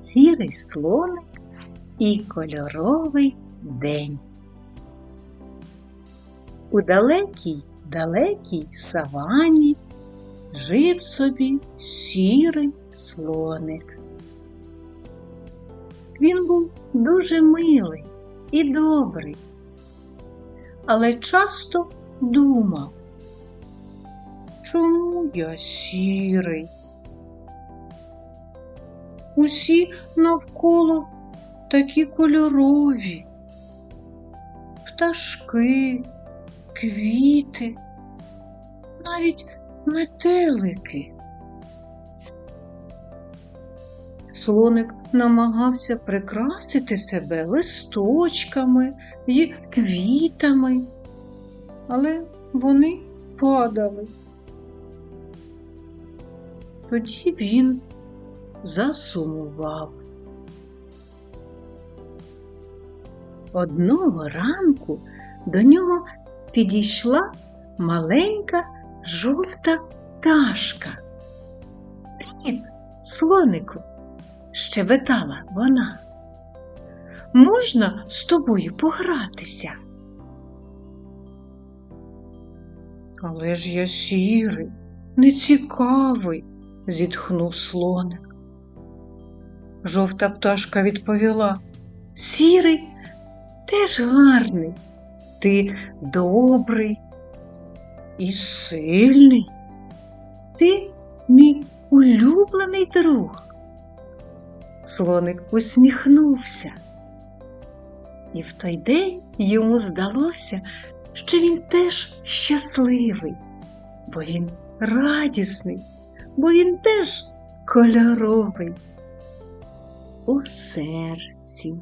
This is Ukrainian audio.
сірий слоник і кольоровий день. У далекій, далекій савані жив собі сірий слоник. Він був дуже милий і добрий, але часто думав, чому я сірий? Усі навколо такі кольорові, пташки, квіти, навіть метелики. Слоник намагався прикрасити себе листочками і квітами, але вони падали. Тоді він засумував. Одного ранку до нього підійшла маленька жовта пташка. Привіт, слонику, щебетала вона. Можна з тобою погратися? Але ж я сірий, нецікавий, зітхнув слоник. Жовта пташка відповіла Сірий теж гарний, ти добрий і сильний. Ти мій улюблений друг. Слоник усміхнувся. І в той день йому здалося, що він теж щасливий, бо він радісний, бо він теж кольоровий у серці.